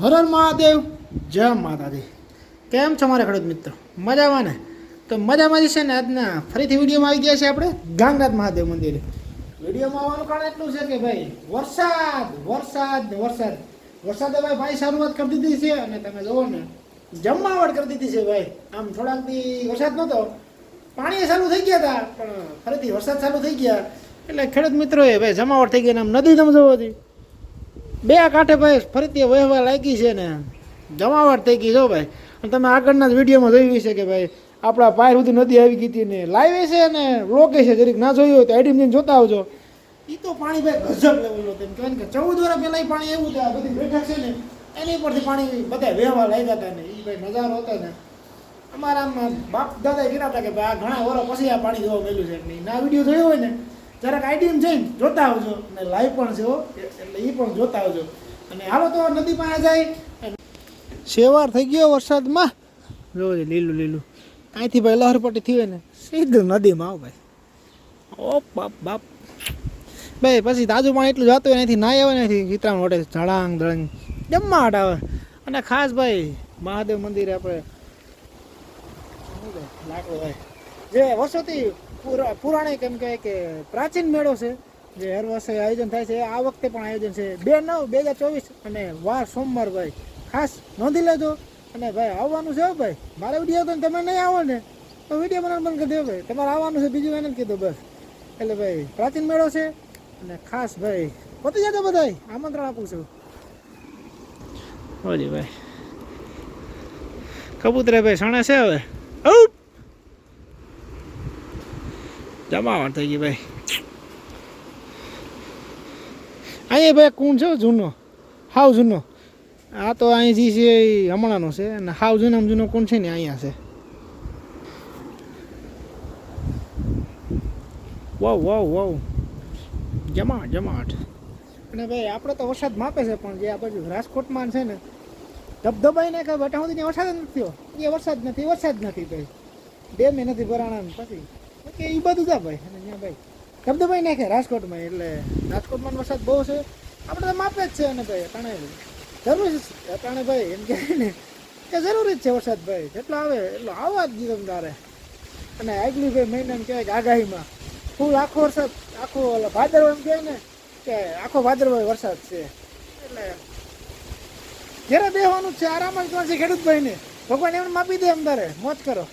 હર હર મહાદેવ. જય માતાજી. કેમ છો મારા ખેડૂત મિત્રો? મજામાં ને? તો મજામાં જ છે ને આજના ફરીથી વિડીયોમાં આવી ગયા છે આપણે ગાંગનાથ મહાદેવ મંદિરે. વિડીયોમાં આવવાનું કારણ એટલું છે કે ભાઈ, વરસાદ વરસાદ વરસાદ. વરસાદે ભાઈ ભાઈ શરૂઆત કરી દીધી છે અને તમે જુઓ ને જમાવટ કરી દીધી છે ભાઈ. આમ થોડાક દી વરસાદ નહોતો. પાણી ચાલુ થઈ ગયા હતા, પણ ફરીથી વરસાદ ચાલુ થઈ ગયા. એટલે ખેડૂત મિત્રોએ ભાઈ જમાવટ થઈ ગઈ આમ નદી તમે હતી બે કાંઠે ભાઈ ફરીથી વહેવા લાગી છે ને. જમાવટ થઈ ગઈ જો ભાઈ. અને તમે આગળના જ વિડીયોમાં જોયું છે કે ભાઈ, આપણા પાય સુધી નદી આવી ગઈ હતી ને લાઈવે છે ને લોકે છે. જરીક ના જોયું હોય તો આઈડી જઈને જોતા આવજો. એ તો પાણી ભાઈ ગજબ લેવલનું તેમ કહેવાય કે ચૌદ વર્ષ પહેલાં પાણી એવું હતું. આ બધી બેઠક છે ને, એની પરથી પાણી બધા વહેવા લાગ્યા હતા ને. એ ભાઈ નજારો હતો ને. અમારા બાપ દાદા કીધા હતા કે ભાઈ આ ઘણા વર્ષ પછી આ પાણી જોવા મળ્યું છે. ના વીડિયો જોયો હોય ને જરાક આઈડીએમ જઈને જોતા આવજો. અને લાઈવ પણ છે એટલે એ પણ જોતા આવજો. અને હાલો તો નદી પાસે જાય. શેવાર થઈ ગયો વરસાદમાં. જોજે લીલું લીલું. અહીંથી ભાઈ લહરપટ્ટી થઈ ને સીધું નદીમાં આવ ભાઈ. ઓ બાપ બાપ. ભાઈ પછી તાજું પાણી એટલું જતું હોય અહીંથી નાય આવે નથી ચિત્રામાં વટે ધડાંગ ધડાંગ જમ્માટ આવે. અને ખાસ ભાઈ મહાદેવ મંદિરે આપણે લાકડો ભાઈ જે વર્ષોથી પુરા- પુરાણી કેમ કે પ્રાચીન મેળો છે, જે હર વર્ષે આયોજન થાય છે. આ વખતે પણ આયોજન છે. બે નવ, બે હજાર ચોવીસ અને વાર સોમવાર ભાઈ. ખાસ નોંધી લેજો. અને ભાઈ, આવવાનું છે ભાઈ. મારે વીડિયો તો તમે નહીં આવો ને, તો વીડિયો બનાવવાનું બંધ કરી દેવો ભાઈ. તમારે આવવાનું છે, બીજું એને કીધું બસ. એટલે ભાઈ, પ્રાચીન મેળો છે અને ખાસ ભાઈ, પતી જતો બધા આમંત્રણ આપું છું. હોજી ભાઈ. કબૂતરે ભાઈ સણે છે હવે? જમાવટ થઈ ગઈ ભાઈ અહીંયા ભાઈ કુંડ છે જૂનો હાવ જૂનો આ તો અહીં જે છે એ હમણાંનો છે અને હાવ જૂનામાં જૂનો કુંડ છે ને અહીંયા છે વાવ વાવ વાવ જમાટ જમાટ અને ભાઈ આપણે તો વરસાદ માપે છે પણ જે આ બાજુ રાજકોટમાં છે ને ધબધબાઈ ને કાંઈ બટા સુધી વરસાદ નથી થયો. એ વરસાદ નથી વરસાદ નથી ભાઈ. ડેમે નથી ભરાણા પછી. કે એ બધું જા ભાઈ. અને ત્યાં ભાઈ ધબધબાઈ નાખે રાજકોટમાં, એટલે રાજકોટમાં વરસાદ બહુ છે. આપણે તો માપે જ છે અને ભાઈ, અટાણે જરૂર છે, અટાણે ભાઈ, એમ કહે ને કે જરૂરી જ છે વરસાદ ભાઈ. જેટલો આવે, એટલો આવવા જ જીવન તારે અને આગલી ભાઈ મહિનામાં કહેવાય કે આગાહીમાં ફૂલ આખો વરસાદ, આખો ઓલા ભાદરવો એમ કહે ને કે આખો ભાદરવો વરસાદ છે. એટલે ઘેરે દેવાનું છે, આરામ જ છે ખેડૂત ભાઈને ભગવાન એમને માપી દે એમ મોજ કરો.